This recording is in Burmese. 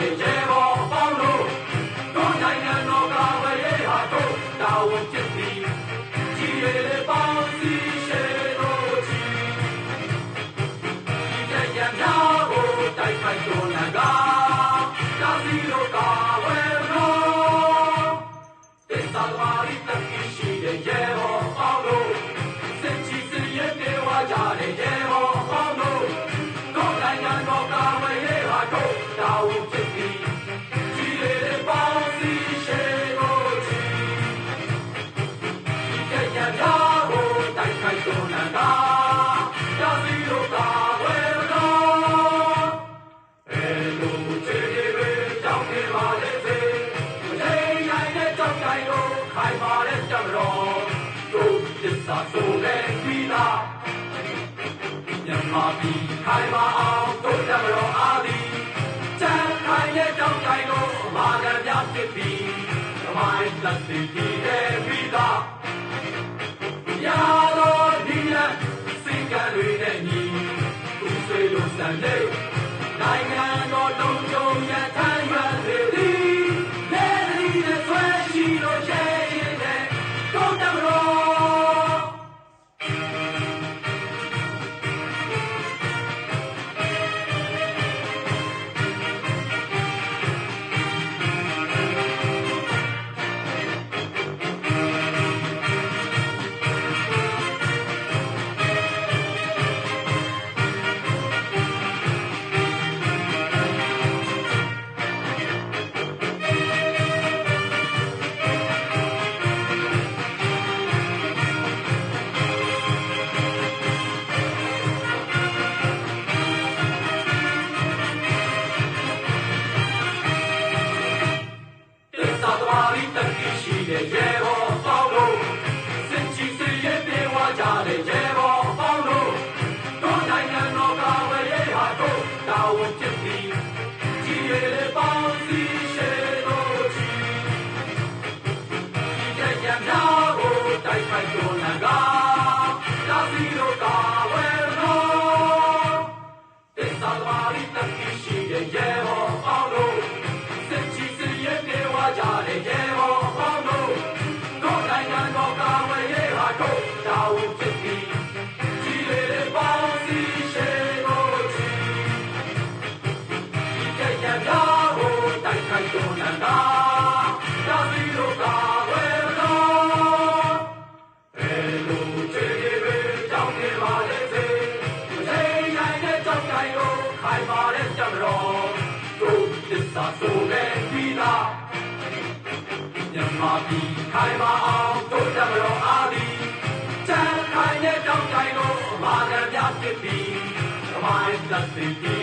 Yeah. မာပြီးခိုင်မာအောင်တို့တမတော်အားသည်ချမ်းခိုင်ရဲ့တောင်းတိုင်ကိုအမာခံပြဖြစ်ပြီးသမိုင်းသက်သေ တဲ့ရေဘောပေါင်းလုံးစင်ချီစရဲ့ပြေဝါကြတဲ့ Mama, be high, my arm, don't ever Thank you.